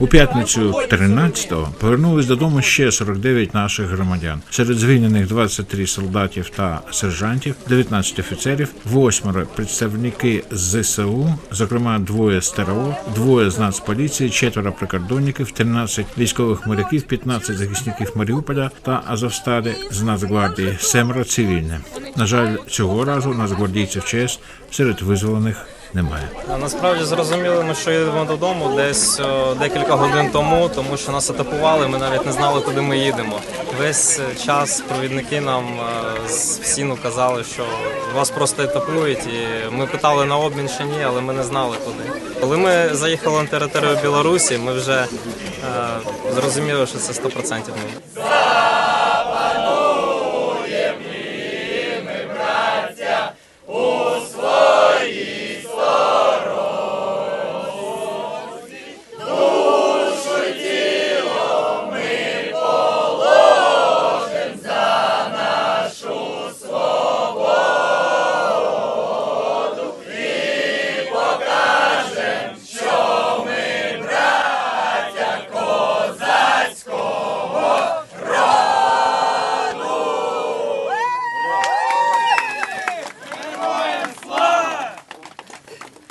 У п'ятницю 13-го повернулись додому ще 49 наших громадян. Серед звільнених 23 солдатів та сержантів, 19 офіцерів, восьмеро представники ЗСУ, зокрема двоє з ТРО, двоє з Нацполіції, четверо прикордонників, 13 військових моряків, 15 захисників Маріуполя та Азовсталі з Нацгвардії, семеро цивільне. На жаль, цього разу нацгвардійців ЧС серед визволених немає. Насправді зрозуміли, ми що їдемо додому десь о, декілька годин тому, тому що нас атакували. Ми навіть не знали, куди ми їдемо. Весь е, час провідники нам е, з всіну казали, що вас просто етапують. І ми питали на обмін чи ні, але ми не знали куди. Коли ми заїхали на територію Білорусі, ми вже е, зрозуміли, що це 100% ні.